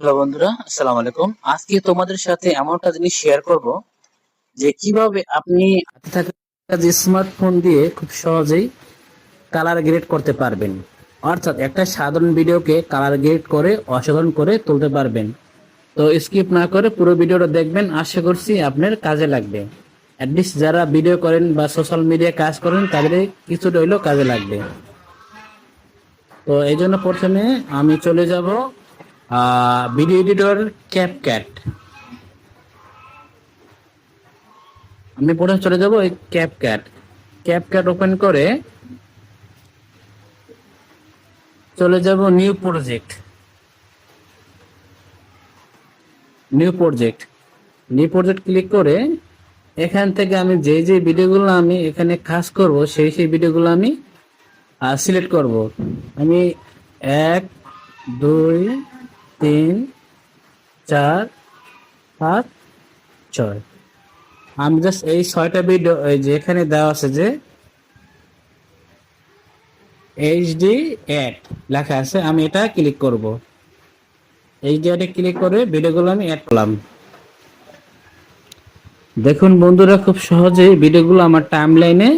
Hello বন্ধুরা, আসসালামু আলাইকুম। আজকে তোমাদের সাথে এমন একটা জিনিস শেয়ার করব যে কীভাবে আপনি থাকা যে স্মার্টফোন দিয়ে খুব সহজেই কালার গ্রেড করতে পারবেন। অর্থাৎ একটা সাধারণ ভিডিওকে কালার গ্রেড করে, অসাধারণ করে তুলতে পারবেন। তো স্কিপ না করে পুরো ভিডিওটা দেখবেন, আশা করছি আপনার কাজে লাগবে। অ্যাটলিস্ট যারা ভিডিও করেন বা সোশ্যাল মিডিয়ায় কাজ করেন, তাদের কিছুটা হইলেও কাজে লাগবে। তো এই জন্য প্রথমে আমি চলে যাব ভিডিও এডিটর ক্যাপক্যাট আমি প্রথমে চলে যাব এই ক্যাপক্যাট ক্যাপক্যাট ওপেন করে চলে যাব new project new project new project click করে এখান থেকে আমি যে যে ভিডিওগুলো আমি এখানে কাজ করব, সেই সেই ভিডিওগুলো আমি সিলেক্ট করব। আমি এক, দুই তিন, চার পাঁচ ছয়। আমি জাস্ট এই ছয়টা ভিডিও এই যে এখানে দেওয়া আছে যে এইচডি অ্যাড লেখা আছে, আমি এটা ক্লিক করব। এইচডি অ্যাডে ক্লিক করে ভিডিওগুলো আমি অ্যাড করলাম। দেখুন বন্ধুরা, খুব সহজেই ভিডিওগুলো আমার টাইম লাইনে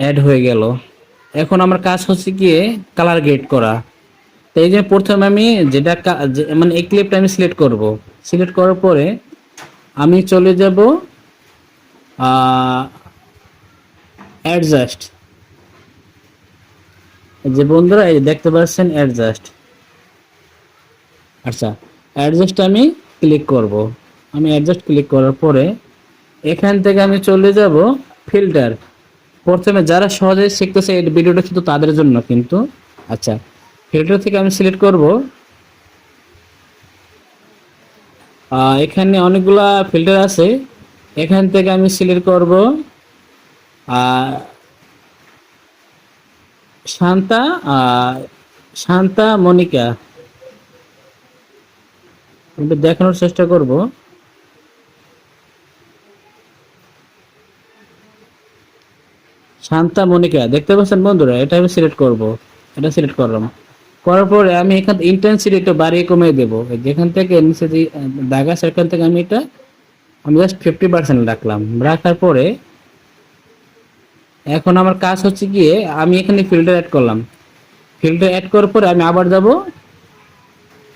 অ্যাড হয়ে গেল। এখন আমার কাজ হচ্ছে গিয়ে কালার গ্রেড করা। তো এই যে প্রথমে আমি যেটা মানে এই ক্লিপটা আমি সিলেক্ট করব। সিলেক্ট করার পরে আমি চলে যাব অ্যাডজাস্ট যে বন্ধুরা দেখতে পাচ্ছেন অ্যাডজাস্ট আচ্ছা অ্যাডজাস্ট আমি ক্লিক করব। আমি অ্যাডজাস্ট ক্লিক করার পরে এখান থেকে আমি চলে যাব ফিল্টার প্রথমে যারা সহজে শিখতেছে এই ভিডিওটা শুধু তাদের জন্য কিন্তু। আচ্ছা ফিল্টার থেকে আমি সিলেক্ট করব। এখানে অনেকগুলা ফিল্টার আছে। এখান থেকে আমি সিলেক্ট করব শান্তা শান্তা মনিকা। দেখানোর চেষ্টা করব। শান্তা মনিকা, দেখতে পাচ্ছেন বন্ধুরা? এটা আমি সিলেক্ট করব। এটা সিলেক্ট করলাম। করার পরে আমি এখান ইন্টেন্সিটি একটু বাড়িয়ে কমিয়ে দেবো। যেখান থেকে নিচে যে দাগ আছে সেখান থেকে আমি এটা আমি জাস্ট ফিফটি পার্সেন্ট রাখলাম। রাখার পরে এখন আমার কাজ হচ্ছে গিয়ে আমি এখানে ফিল্টার অ্যাড করলাম। ফিল্টার অ্যাড করার পরে আমি আবার যাব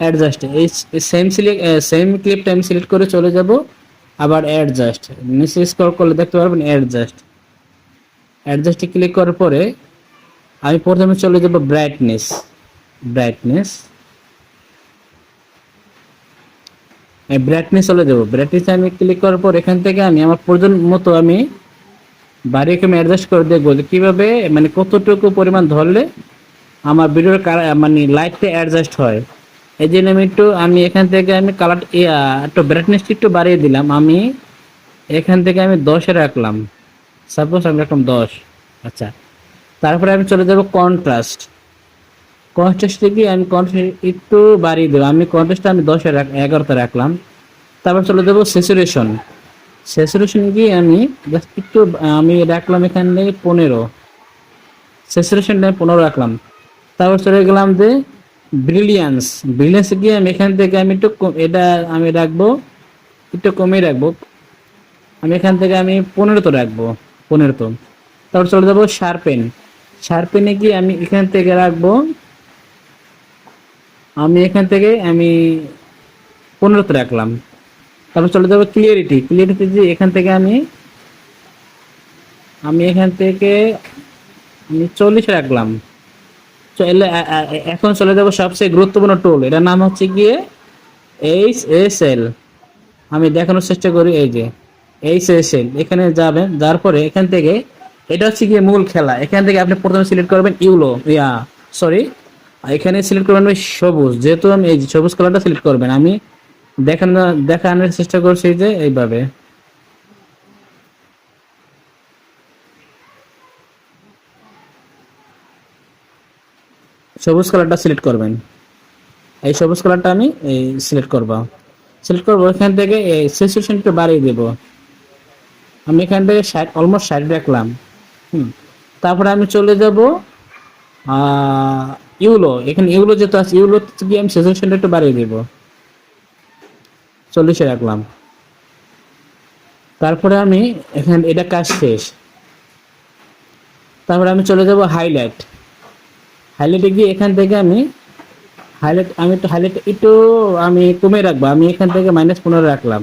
অ্যাডজাস্ট এই সেম সিলেক্ট সেম ক্লিপটা আমি সিলেক্ট করে চলে যাব, আবার অ্যাডজাস্ট নিচে স্ক্রল করলে দেখতে পারবেন অ্যাডজাস্ট অ্যাডজাস্টে ক্লিক করার পরে আমি প্রথমে চলে যাব ব্রাইটনেস ব্রাইটনেস ব্রাইটনেস চলে যাব। ব্রাইটনেস আমি ক্লিক করার পর এখান থেকে আমি আমার প্রয়োজন মতো আমি বাড়িয়ে আমি অ্যাডজাস্ট করে দেখব যে কীভাবে মানে কতটুকু পরিমাণ ধরলে আমার ভিডিওর মানে লাইটটা অ্যাডজাস্ট হয়। এই জন্য আমি একটু, আমি এখান থেকে আমি কালার একটু ব্রাইটনেস একটু বাড়িয়ে দিলাম। আমি এখান থেকে আমি দশে রাখলাম। সাপোজ আমি রাখলাম দশ। আচ্ছা। তারপরে আমি চলে যাব কন্ট্রাস্ট কন্ট্রাস্টে গিয়ে আমি কন্ট্রাস্ট একটু বাড়িয়ে দেবো। আমি কন্ট্রাস্টটা আমি দশে এগারোতে রাখলাম। তারপর চলে যাব স্যাচুরেশন স্যাচুরেশন গিয়ে আমি জাস্ট একটু, আমি রাখলাম এখানে পনেরো। স্যাচুরেশনটা আমি পনেরো রাখলাম। তারপর চলে গেলাম যে ব্রিলিয়ান্স ব্রিলিয়ান্স গিয়ে আমি এখান থেকে আমি একটু এটা আমি রাখব, একটু কমিয়ে রাখব। আমি এখান থেকে আমি পনেরোতে রাখব, পনেরোতে। তারপর চলে যাব শার্পেন শার্পেনে গিয়ে আমি এখান থেকে রাখব আমি এখান থেকে আমি পনেরোতে রাখলাম। তারপর চলে যাব ক্লিয়ারিটি ক্লিয়ারিটি যে এখান থেকে আমি আমি এখান থেকে আমি চল্লিশ রাখলাম। এখন চলে যাব সবচেয়ে গুরুত্বপূর্ণ টুল এটার নাম হচ্ছে গিয়ে এইচ এস এল আমি দেখানোর চেষ্টা করি, এই যে এইচ এস এল এখানে যাবেন যার পরে এখান থেকে, এটা হচ্ছে গিয়ে মূল খেলা। এখান থেকে আপনি প্রথমে সিলেক্ট করবেন ইউলো ইয়া সরি এখানে সিলেক্ট করবেন ওই সবুজ। যেহেতু আমি এই সবুজ কালারটা সিলেক্ট করবেন, আমি দেখানো দেখানোর চেষ্টা করছি যে এইভাবে। সবুজ কালারটা সিলেক্ট করবেন। এই সবুজ কালারটা আমি এই সিলেক্ট করব। সিলেক্ট করব, এখান থেকে এই স্যাচুরেশন একটু বাড়িয়ে দেব। আমি এখান থেকে ষাট অলমোস্ট ষাট রাখলাম। হুম। তারপরে আমি চলে যাব ইউলো, এখানে ইউলো যেহেতু আছে, ইউলো গিয়ে আমি সেজেশনটা একটু বাড়িয়ে দেবো। চল্লিশে রাখলাম। তারপরে আমি এখানে এটা কাজ শেষ। তারপরে আমি চলে যাব হাইলাইট হাইলাইটে গিয়ে এখান থেকে আমি হাইলাইট আমি একটু হাইলাইট একটু আমি কমে রাখব। আমি এখান থেকে মাইনাস পনেরো রাখলাম।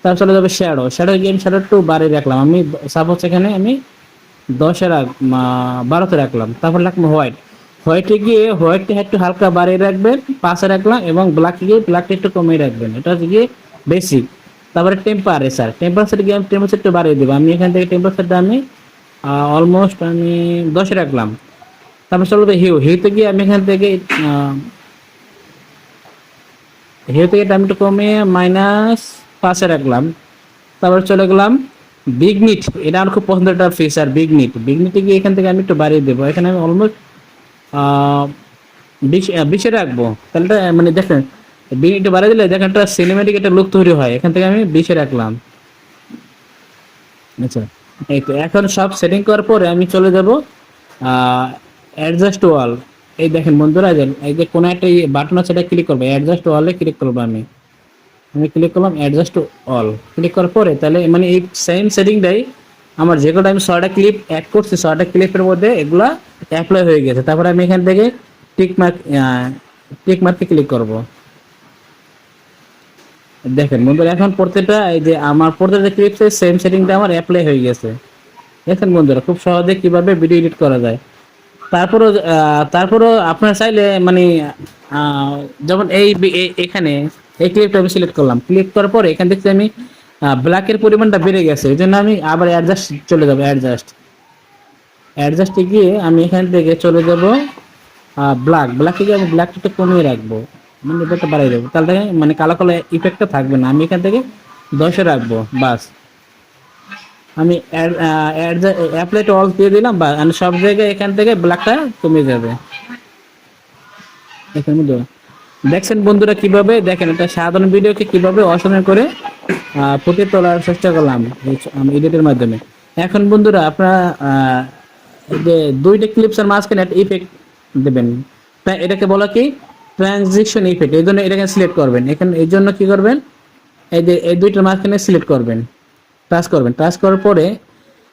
তারপর চলে যাবে শ্যাডো শ্যাডো গিয়ে আমি শ্যাডো একটু বাড়িয়ে রাখলাম। আমি সাপোজ এখানে আমি দশে রাখ বারোতে রাখলাম। তারপর রাখলাম হোয়াইট হোয়াইটে গিয়ে হোয়াইটটা একটু হালকা বাড়িয়ে রাখবেন, পাশে রাখলাম এবং ব্ল্যাকে গিয়ে ব্ল্যাকটা একটু কমিয়ে রাখবেন। এটা হচ্ছে গিয়ে বেসিক তারপরে টেম্পারেচার টেম্পারেচার গিয়ে আমি টেম্পারেচার একটু বাড়িয়ে দেবো। আমি এখান থেকে টেম্পারেচারটা আমি অলমোস্ট আমি দশে রাখলাম। তারপর চলবে হিউ হিউতে গিয়ে আমি এখান থেকে হিউ থেকে আমি একটু কমিয়ে মাইনাস পাঁচে রাখলাম। তারপর চলে গেলাম বিগনিট এটা আমার খুব পছন্দের একটা ফিচার বিগ নিট বিগ নিটে গিয়ে এখান থেকে আমি একটু বাড়িয়ে দেবো। এখানে আমি অলমোস্ট বিশে রাখব। তাহলে মানে দেখেন নিটে বাড়িয়ে দিলে দেখেন একটা সিনেমেটিক একটা লুক তৈরি হয়। এখান থেকে আমি বিশে রাখলাম। আচ্ছা এই তো এখন সব সেটিং করার পরে আমি চলে যাব অ্যাডজাস্ট ওয়াল এই দেখেন বন্ধুরা, এই যে কোনো একটা বাটন আছে, এটা ক্লিক করব। অ্যাডজাস্ট ওয়ালে ক্লিক করব আমি। আমি ক্লিক করলাম অ্যাডজাস্ট অল ক্লিক করার পরে তাহলে মানে এই সেম সেটিংটাই আমার যে কটা আমি ছয়টা ক্লিপ অ্যাড করছি ছয়টা ক্লিপের মধ্যে এগুলা অ্যাপ্লাই হয়ে গেছে। তারপরে আমি এখান থেকে টিক মার্ক টিক ক্লিক করব। দেখেন বন্ধুরা, এখন প্রত্যেকটা এই যে আমার প্রত্যেকটা ক্লিপসে সেম সেটিংটা আমার অ্যাপ্লাই হয়ে গেছে। দেখেন বন্ধুরা, খুব সহজে কীভাবে ভিডিও এডিট করা যায়। তারপরও তারপরও আপনারা চাইলে মানে যেমন এই- এখানে এই ক্লিপটা আমি সিলেক্ট করলাম। ক্লিক করার পরে এখান থেকে আমি ব্ল্যাকের পরিমাণটা বেড়ে গেছে, এই জন্য আমি আবার অ্যাডজাস্ট চলে যাব অ্যাডজাস্ট অ্যাডজাস্টে গিয়ে আমি এখান থেকে চলে যাব ব্ল্যাক ব্ল্যাকে গিয়ে আমি ব্ল্যাকটা কমিয়ে রাখব মানে এটা বাড়াই দেবো। তাহলে মানে কালো কালো ইফেক্টটা থাকবে না। আমি এখান থেকে দশে রাখব, বাস। আমি অ্যাপ্লাই টু অল দিয়ে দিলাম বা সব জায়গায় এখান থেকে ব্ল্যাকটা কমে যাবে। এখানে দেখছেন বন্ধুরা কীভাবে? দেখেন একটা সাধারণ ভিডিওকে কীভাবে অসাধারণ করে ফুটিয়ে তোলার চেষ্টা করলাম এডিটের মাধ্যমে। এখন বন্ধুরা আপনারা যে দুইটা ক্লিপসের মাঝখানে একটা ইফেক্ট দেবেন। এটাকে বলা কি? ট্রানজিশন ইফেক্ট এই জন্য এটাকে সিলেক্ট করবেন। এখানে এই জন্য কি করবেন? এই যে, এই দুইটার মাঝখানে সিলেক্ট করবেন। টাচ করবেন। টাচ করার পরে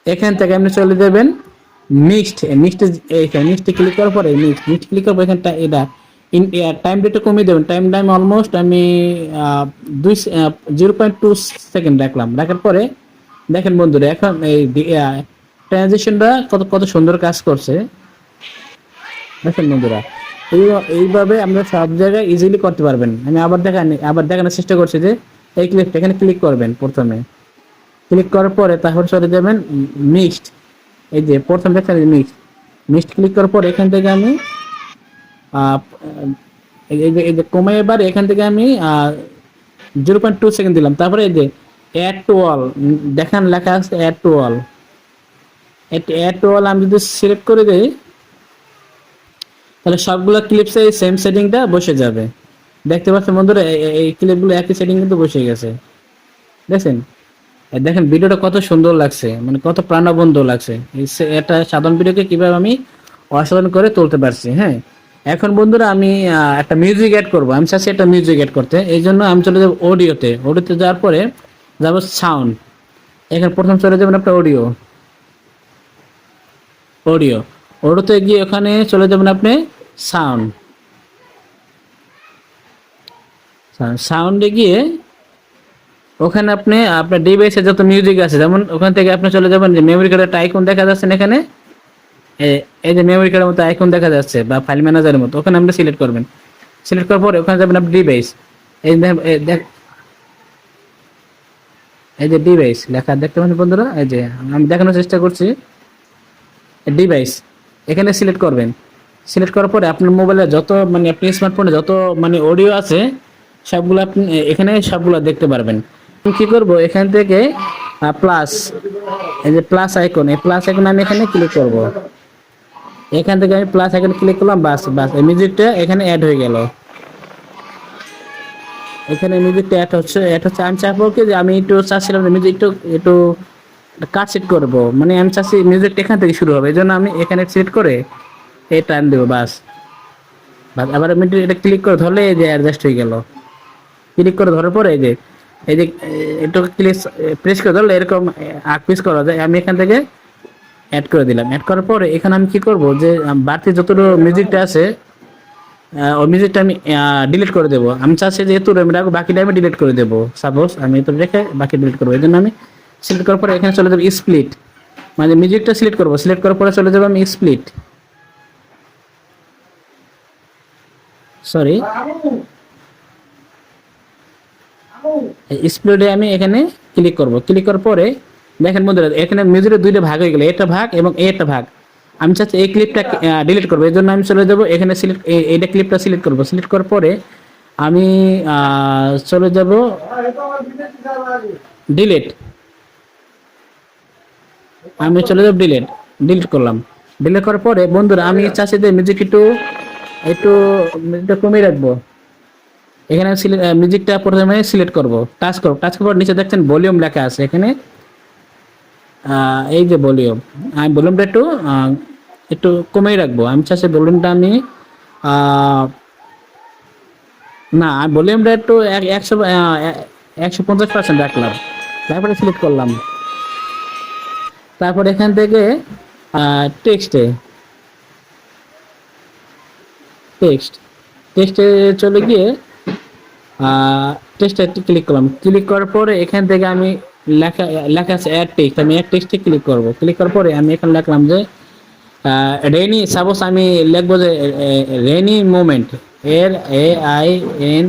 এখান থেকে আপনি চলে যাবেন মিক্সড মিক্সড এইখানে মিক্সড ক্লিক করার পরে মিক্সড মিক্সড ক্লিক করব, এখানটা এটা ইন টাইম ডেটা কমিয়ে দেবেন। টাইম টাইম অলমোস্ট আমি দুই জিরো পয়েন্ট টু সেকেন্ড রাখলাম। রাখার পরে, দেখেন বন্ধুরা, এখন এই ট্রানজেকশনটা কত কত সুন্দর কাজ করছে। দেখেন বন্ধুরা, এই- এইভাবে আমরা সব জায়গায় ইজিলি করতে পারবেন। আমি আবার দেখান, আবার দেখানোর চেষ্টা করছি যে, এই ক্লিপটা এখানে ক্লিক করবেন প্রথমে। ক্লিক করার পরে তারপর চলে যাবেন মিক্সড এই যে, প্রথম দেখেন মিক্সড মিক্সড ক্লিক করার পর এখান থেকে আমি আহ, এই এই যে এই যে কমে এবার এখান থেকে আমি জিরো পয়েন্ট টু সেকেন্ড দিলাম। তারপরে এই যে অ্যাড টু অল দেখান লেখা আছে add to all add to all আমি যদি সিলেক্ট করে দিই, তাহলে সবগুলো ক্লিপসে সেম সেটিংটা বসে যাবে। দেখতে পাচ্ছেন বন্ধুরা এই- এই- এই ক্লিপগুলো একই সেটিং কিন্তু বসে গেছে। দেখছেন? দেখেন ভিডিওটা কত সুন্দর লাগছে মানে কত প্রাণবন্ত লাগছে। এই একটা সাধারণ ভিডিওকে কীভাবে আমি অসাধারণ করে তুলতে পারছি হ্যাঁ? এখন বন্ধুরা আমি একটা মিউজিক অ্যাড করব। আমি চাচ্ছি একটা মিউজিক অ্যাড করতে। এই জন্য আমি চলে যাব অডিওতে অডিওতে যাওয়ার পরে যাব সাউন্ড এখানে প্রথম চলে যাবেন আপনার অডিও অডিও অডিওতে গিয়ে ওখানে চলে যাবেন আপনি সাউন্ড সাউন্ডে গিয়ে ওখানে আপনি, আপনার ডিভাইসে যত মিউজিক আছে, যেমন ওখান থেকে আপনি চলে যাবেন যে মেমোরি কার্ডের একটা আইকন দেখা যাচ্ছে এখানে। এই যে মেমোরি কার্ডের মতো আইকন দেখা যাচ্ছে বা ফাইল ম্যানেজারের মতো, ওখানে আপনি সিলেক্ট করবেন। সিলেক্ট করার পরে ওখানে যাবেন আপনি ডিভাইস এই এই যে ডিভাইস লেখা দেখতে পাচ্ছেন বন্ধুরা? এই যে, আমি দেখানোর চেষ্টা করছি। ডিভাইস এখানে সিলেক্ট করবেন। সিলেক্ট করার পরে আপনার মোবাইলে যত মানে আপনি স্মার্টফোনে যত মানে অডিও আছে, সবগুলো আপনি, এখানে সবগুলো দেখতে পারবেন। আমি কী করব? এখান থেকে প্লাস এই যে প্লাস আইকন এই প্লাস আইকন আমি এখানে ক্লিক করব। এখান থেকে আমি প্লাস আইকন ক্লিক করলাম, বাস বাস। এই মিউজিকটা এখানে অ্যাড হয়ে গেল। এখানে মিউজিকটা অ্যাড হচ্ছে অ্যাড হচ্ছে। আমি চাইব কি যে আমি একটু চাচ্ছিলাম যে মিউজিক একটু একটু কাট সেট করব। মানে আমি চাচ্ছি মিউজিকটা এখান থেকে শুরু হবে। এই জন্য আমি এখানে সেট করে এই টাইম দেবো, বাস। বাস, আবার আমি এটা- ক্লিক করে ধরলে এই যে অ্যাডজাস্ট হয়ে গেল। ক্লিক করে ধরার পরে এই যে এই যে একটু ক্লিক প্রেস করে ধরলে এরকম আগ পিস করা যায়। আমি এখান থেকে অ্যাড করে দিলাম। অ্যাড করার পরে এখানে আমি কি করব যে বাড়তি যতটুকু মিউজিকটা আছে ওই মিউজিকটা আমি ডিলিট করে দেবো। আমি চাচ্ছি যে এত আমি রাখব বাকিটা আমি ডিলিট করে দেবো। সাপোজ আমি এত রেখে বাকি ডিলিট করব। এই জন্য আমি সিলেক্ট করার পরে এখানে চলে যাব স্প্লিট মানে মিউজিকটা সিলেক্ট করব। সিলেক্ট করার পরে চলে যাব আমি স্প্লিট সরি স্প্লিটে আমি এখানে ক্লিক করব। ক্লিক করার পরে দেখেন বন্ধুরা, এখানে মিউজিকের দুইটা ভাগ হয়ে গেল, এটা ভাগ এবং এটা ভাগ। আমি চাচ্ছি এই ক্লিপটা ডিলিট করব এই জন্য আমি চলে যাব, এখানে সিলেক্ট এইটা ক্লিপটা সিলেক্ট করব। সিলেক্ট করার পরে আমি চলে যাব ডিলিট আমি চলে যাব ডিলিট ডিলিট করলাম। ডিলিট করার পরে বন্ধুরা, আমি যে মিউজিক একটু একটু মিউজিকটা কমিয়ে রাখব। এখানে মিউজিকটা প্রথমে সিলেক্ট করব টাচ করব। টাচ করার নিচে দেখছেন ভলিউম লেখা আছে এখানে। এই যে ভলিউম আমি ভলিউমটা একটু একটু কমিয়ে রাখব। আমি চাচ্ছি ভলিউমটা আমি না, আমি ভলিউমটা একটু এক- একশো একশো পঞ্চাশ পার্সেন্ট রাখলাম। তারপরে সিলেক্ট করলাম। তারপর এখান থেকে টেক্সটে টেক্সট টেক্সটে চলে গিয়ে টেক্সটে ক্লিক করলাম। ক্লিক করার পরে এখান থেকে আমি লেখা লেখা আছে অ্যাড টেক্সট আমি অ্যাড টেক্সটে ক্লিক করব। ক্লিক করার পরে আমি এখানে লিখলাম যে রেনি সাপোজ আমি লিখব যে রেনি মুভমেন্ট এর A I N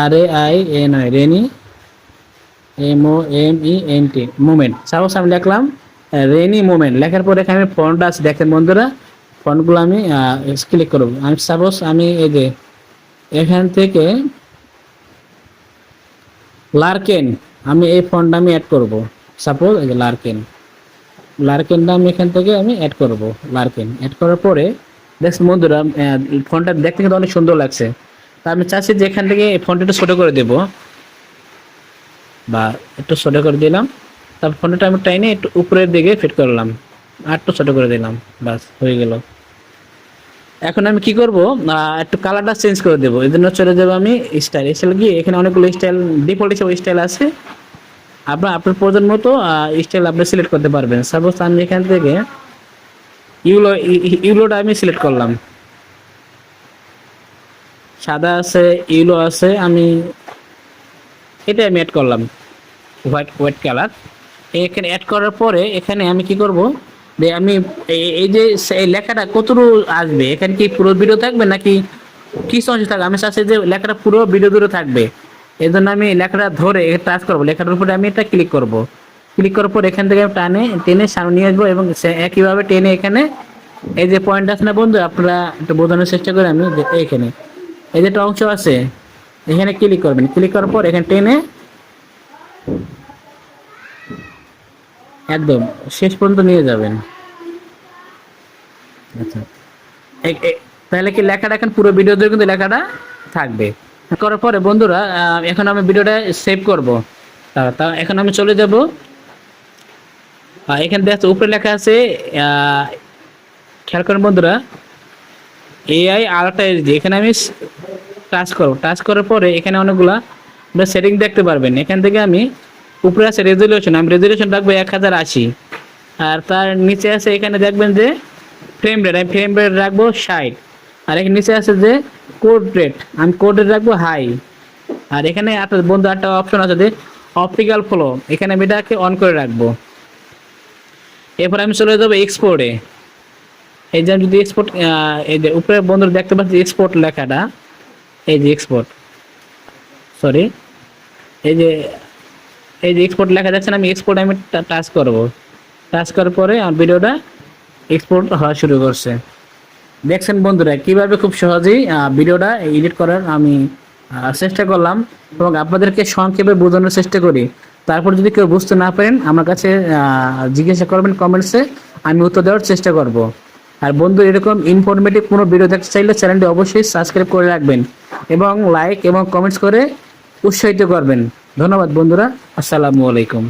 R A I N I rainy M O M E N T movement suppose আমি লিখলাম রেনি মুভমেন্ট লেখার পরে এখানে ফন্ট আছে, দেখেন বন্ধুরা ফন্টগুলো আমি ক্লিক করব। আমি সাপোজ আমি এই যে এখান থেকে লার্কেন, আমি এই ফন্ট আমি অ্যাড করব। সাপোজ এই যে লার্কেন। লার্কেনটা আমি এখান থেকে আমি অ্যাড করব, লার্কেন। অ্যাড করার পরে, দেখছেন বন্ধুরা ফোনটা দেখতে কিন্তু অনেক সুন্দর লাগছে। তা আমি চাচ্ছি যে এখান থেকে এই ফোনটা একটু ছোটো করে দেবো। বা একটু ছোট করে দিলাম। তারপর ফোনটা আমি টাইনে একটু উপরের দিকে ফিট করলাম। আর একটু ছোট করে দিলাম। বাস হয়ে গেল। এখন আমি কি করব? একটু কালারটা চেঞ্জ করে দেবো। এই জন্য চলে যাব আমি স্টাইল স্টাইল গিয়ে এখানে অনেকগুলো স্টাইল ডিফল্ট হিসেবে স্টাইল আছে। আপনার আপনার প্রয়োজন মতো স্টাইল আপনি সিলেক্ট করতে পারবেন। সাপোজ আমি এখান থেকে ইউলো, ইউলোটা আমি সিলেক্ট করলাম। সাদা আছে, ইউলো আছে, আমি এটা আমি অ্যাড করলাম। হোয়াইট হোয়াইট কালার এখানে অ্যাড করার পরে এখানে আমি কি করব? আমি এই- যে লেখাটা কতটুকু আসবে? এখানে কি পুরো ভিডিও থাকবে নাকি কিছু অংশ থাকবে? আমি চাচ্ছি যে লেখাটা পুরো ভিডিও দূরে থাকবে। এই জন্য আমি লেখাটা ধরে টাচ করব। লেখাটার উপরে আমি এটা ক্লিক করব। ক্লিক করার পর এখান থেকে আমি টানে, টেনে সামনে নিয়ে আসব এবং একইভাবে টেনে এখানে এই যে পয়েন্ট আছে না বন্ধু, আপনারা একটু বোঝানোর চেষ্টা করে আমি যে এইখানে। এই যে একটা অংশ আছে, এখানে ক্লিক করবেন। ক্লিক করার পর এখানে টেনে একদম শেষ পর্যন্ত নিয়ে যাবেন। আচ্ছা। তাহলে কি লেখাটা এখন পুরো ভিডিও ধরে কিন্তু লেখাটা থাকবে। করার পরে বন্ধুরা এখন আমি ভিডিওটা সেভ করব। তা এখন আমি চলে যাব। এখানে দেখা উপরে লেখা আছে খেয়াল করেন বন্ধুরা এআই আলাদা এসডি এখানে আমি টাচ করব। টাচ করার পরে এখানে অনেকগুলা সেটিং দেখতে পারবেন। এখান থেকে আমি উপরে আছে রেজলিউশন আমি রেজলিউশন রাখব এক হাজার আশি। আর তার নিচে আছে এখানে দেখবেন যে ফ্রেম রেট আমি ফ্রেম রেট রাখব ষাট। আর এখানে নিচে আছে যে কোড রেট আমি কোড রেট রাখব হাই আর এখানে একটা বন্ধু একটা অপশন আছে যে অপটিক্যাল ফ্লো এখানে আমি এটাকে অন করে রাখব। এরপর আমি চলে যাব এক্সপোর্টে এই যে আমি যদি এক্সপোর্ট এই যে উপরে বন্ধুরা দেখতে পাচ্ছি এক্সপোর্ট লেখাটা, এই যে এক্সপোর্ট সরি এই যে এই যে এক্সপোর্ট লেখা যাচ্ছে না, আমি এক্সপোর্ট আমি টাচ করব। টাচ করার পরে আমার ভিডিওটা এক্সপোর্ট হওয়া শুরু করছে। দেখছেন বন্ধুরা, কীভাবে খুব সহজেই ভিডিওটা এডিট করার আমি চেষ্টা করলাম এবং আপনাদেরকে সংক্ষেপে বোঝানোর চেষ্টা করি। তারপর যদি কেউ বুঝতে না পারেন, আমার কাছে জিজ্ঞাসা করবেন কমেন্টসে আমি উত্তর দেওয়ার চেষ্টা করব। আর বন্ধু, এরকম ইনফরমেটিভ কোনো ভিডিও দেখতে চাইলে চ্যানেলটি অবশ্যই সাবস্ক্রাইব করে রাখবেন এবং লাইক এবং কমেন্টস করে উৎসাহিত করবেন। ধন্যবাদ বন্ধুরা আসসালামু আলাইকুম।